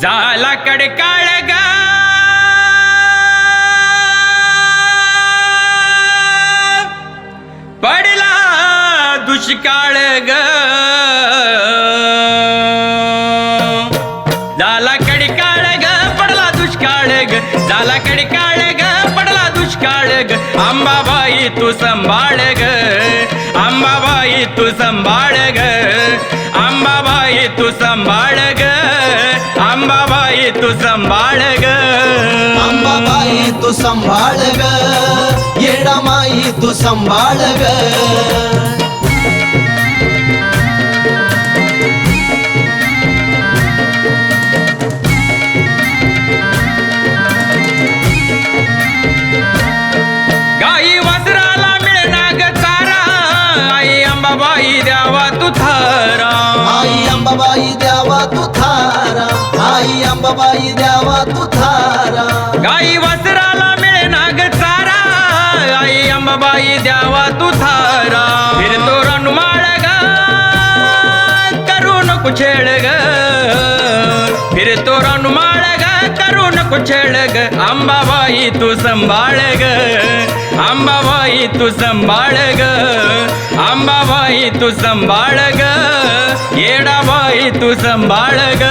झाला कडकाळ ग. पडला दुष्काळ ग. झाला कडकाळ ग पडला दुष्काळ ग. झाला कडकाळ ग पडला दुष्काळ ग. आंबाबाई तू सांभाळ ग. आंबाबाई तू सांभाळ ग. आंबाबाई तू सांभाळ ग. आंबाबाई तू संभाळ ग. अंबाबाई तू सांभाळ ग. येडामाई तू सांभाळ ग अंबाबाई द्यावा तू थारा. आई अंबाबाई द्यावा तू थारा. आई अंबाबाई द्यावा तुथारा गाई वस्त्राला मिळे नाग चारा. आई अंबाबाई द्यावा तुथारा फिरतो रणमाळ ग करू नको छेड ग. फिरतो रणमाळ ग करू नको छेड ग. अंबाबाई तू संभाळ ग. अंबाबाई तू संभाळ ग. अंबाबाई तू संभाळ ग. येडाबाई तू संभाळ ग.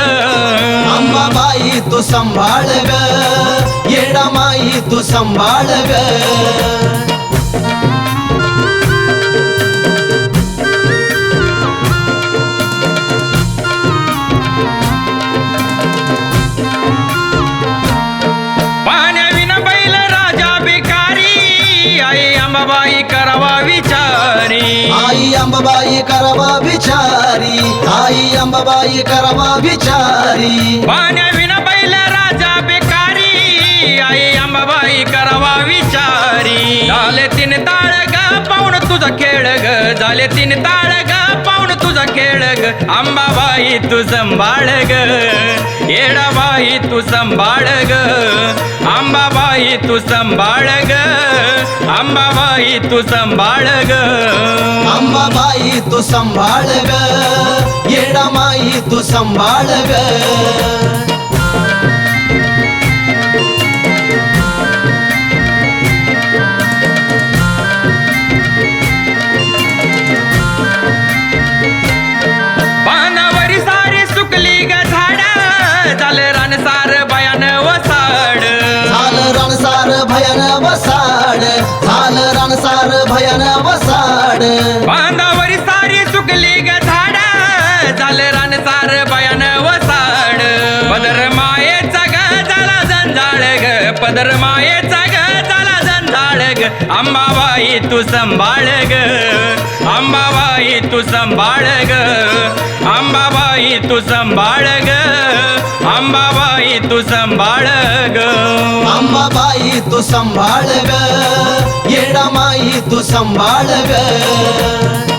अंबाबाई तू संभाळ ग. येडामाई तू संभाळ ग. अंबाबाई करावा विचारी. आई अंबाबाई करवा विचारी. आई अंबाबाई करवा विचारी. पाण्याविन बैल राजा भिकारी. आई अंबाबाई करावा विचारी. झाले तीन ताळ ग पाहुण तुझा खेळ ग. झाले तीन ताळ ग पाहुण तुझा खेळ ग. अंबाबाई तू संभाळ ग. येडाबाई तू संभाळ ग. अंबाबाई तू संभाळ ग. अंबाबाई तू संभाळ ग. अंबाबाई तू सांभाळ ग. येडामाई तू सांभाळ ग. ग अंबाबाई तू संभाळ ग अंबाबाई तू संभाळ ग अंबाबाई तू संभाळ ग अंबाबाई तू संभाळ ग अंबाबाई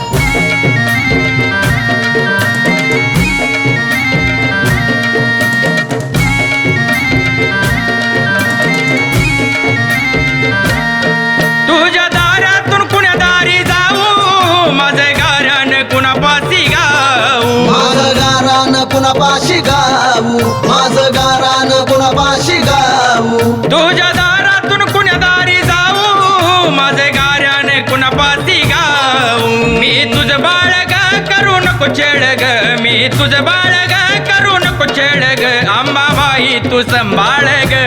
करू ग मी तुझ बाळ ग करू नको छेड ग अंबाबाई तू संभाळ ग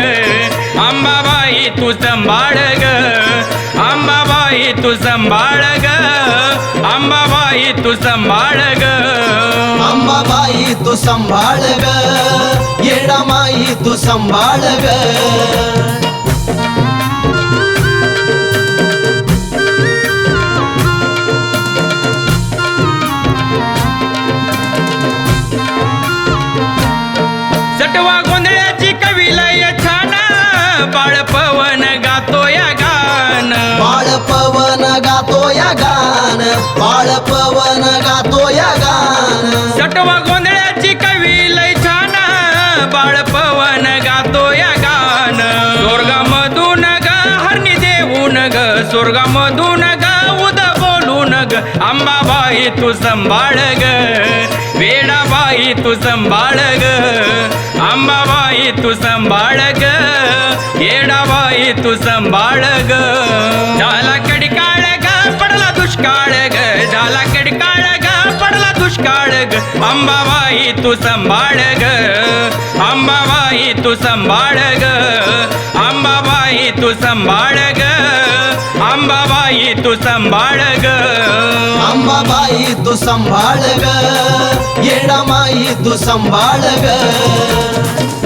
अंबाबाई तू संभाळ ग अंबाबाई तू संभाळ ग अंबाबाई तू संभाळ ग अंबाबाई तू सांभाळ ग येडामाई तू सांभाळ ग गोंधळ्याची कविलय छान. बाळ पवन गातो या गान. बाळ पवन गातो या गान. बाळ पवन गातो या गान. सटवा गोंधळ्याची कविलय छान. बाळ पवन गातो या गान. स्वर्गामधून ग हरणी देऊन ग. स्वर्गामधून ग उद बोलून ग. अंबाबाई तू संभाळ ग. वेडाबाई तू संभाळ ग अंबाबाई तू संभाळ ग येडाबाई तू संभाळ ग झाला कडकाळ ग पडला दुष्काळ ग झाला कडकाळ ग पडला दुष्काळ ग अंबाबाई तू संभाळ ग अंबाबाई तू संभाळ ग अंबाबाई तू संभाळ ग अंबाबाई तू संभाळ ग अंबाबाई तू सांभाळ ग